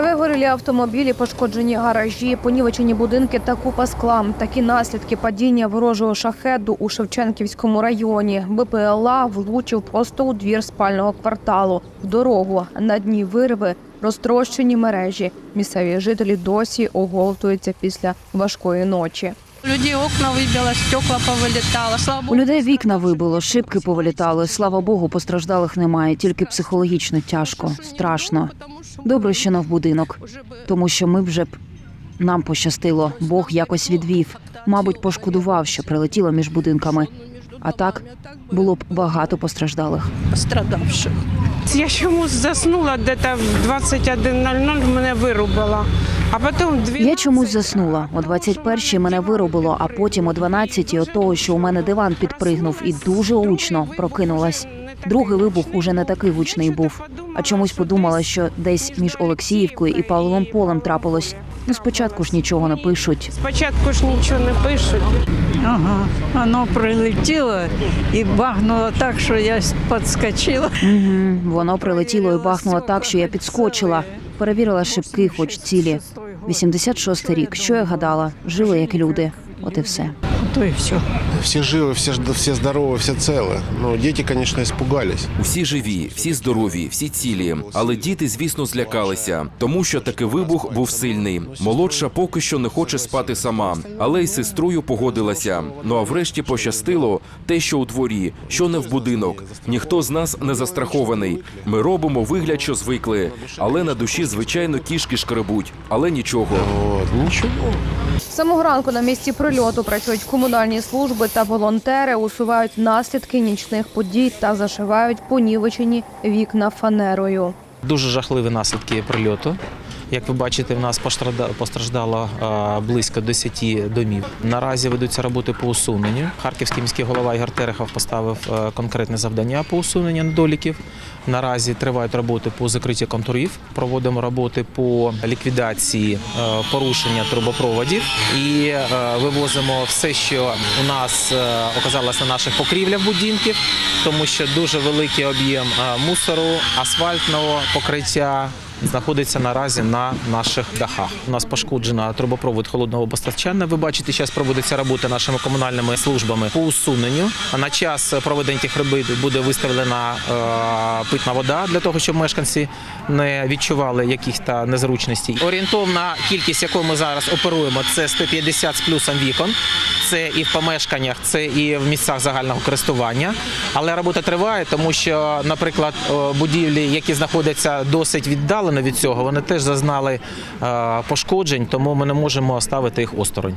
Вигорілі автомобілі, пошкоджені гаражі, понівечені будинки та купа скла. Такі наслідки падіння ворожого шахеду у Шевченківському районі. БПЛА влучив просто у двір спального кварталу. В дорогу на дні вирви розтрощені мережі. Місцеві жителі досі оговтуються після важкої ночі. Людей окна выбило, стекла повылетало. Слава У людей вікна вибило, шибки повилітали. Слава Богу, постраждалих немає, тільки психологічно тяжко, страшно. Добре, що в будинок, тому що ми вже б нам пощастило. Бог якось відвів. Мабуть, пошкодував, що прилетіло між будинками. А так було б багато постраждалих. пострадавших. Я чомусь заснула десь в 21.00 мене вирубила. А потім дві Я чомусь заснула. О 21-й мене вирубило, а потім о 12-й от того, що у мене диван підпригнув і дуже гучно прокинулась. Другий вибух уже не такий гучний був. А чомусь подумала, що десь між Олексіївкою і Павловим полем трапилось. Ну спочатку ж нічого не пишуть. Спочатку ж нічого не пишуть. Ага, воно прилетіло і бахнуло так, що я підскочила. Угу. Воно прилетіло і бахнуло так, що я підскочила. Перевірила шибки, хоч цілі. 86 рік. Що я гадала? Жили як люди. От і все То і все. Все живы, все, ж- все здоровы, все целы. Но дети, конечно, испугались. Всі живі, всі здорові, всі цілі. Але діти, звісно, злякалися, тому що таки вибух був сильний. Молодша поки що не хоче спати сама, але й з сестрою погодилася. Ну а врешті пощастило те, що у дворі, що не в будинок. Ніхто з нас не застрахований. Ми робимо вигляд, що звикли, але на душі, звичайно, кішки шкребуть. Але нічого. Вот, ничего. З самого ранку на місці прильоту працюють комунальні служби та волонтери, усувають наслідки нічних подій та зашивають понівечені вікна фанерою. Дуже жахливі наслідки прильоту. Як ви бачите, в нас постраждало близько 10 домів. Наразі ведуться роботи по усуненню. Харківський міський голова Ігор Терехов поставив е, конкретне завдання по усуненню недоліків. Наразі тривають роботи по закритті контурів. Проводимо роботи по ліквідації е, порушення трубопроводів і е, вивозимо все, що у нас оказалось на наших покрівлях будинків, тому що дуже великий об'єм мусору, асфальтного покриття знаходиться наразі на наших дахах. У нас пошкоджена трубопровод холодного постачання. Ви бачите, зараз проводиться робота нашими комунальними службами по усуненню. А на час проведення тих робіт буде виставлена е, питна вода для того, щоб мешканці не відчували якихось незручностей. Орієнтовна кількість, якою ми зараз оперуємо, це 150 з плюсом вікон. Це і в помешканнях, це і в місцях загального користування. Але робота триває, тому що, наприклад, е, будівлі, які знаходяться досить віддалено від цього, вони теж зазнали е, пошкоджень, тому ми не можемо ставити їх осторонь.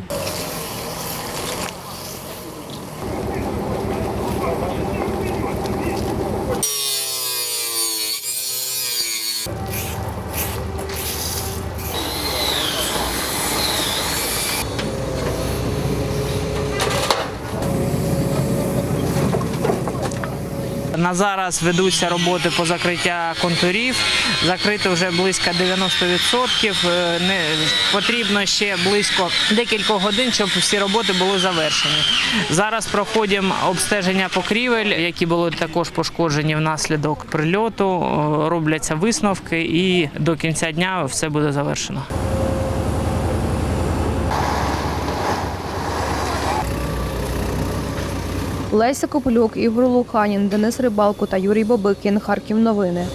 На зараз ведуться роботи по закриття контурів. Закрито вже близько 90%. Е, потрібно ще близько декількох годин, щоб всі роботи були завершені. Зараз проходимо обстеження покрівель, які були також пошкоджені внаслідок прильоту. Е, Робляться висновки, і до кінця дня все буде завершено. Леся Копилюк, Ігор Луканін, Денис Рибалко та Юрій Бобикін. Харків новини.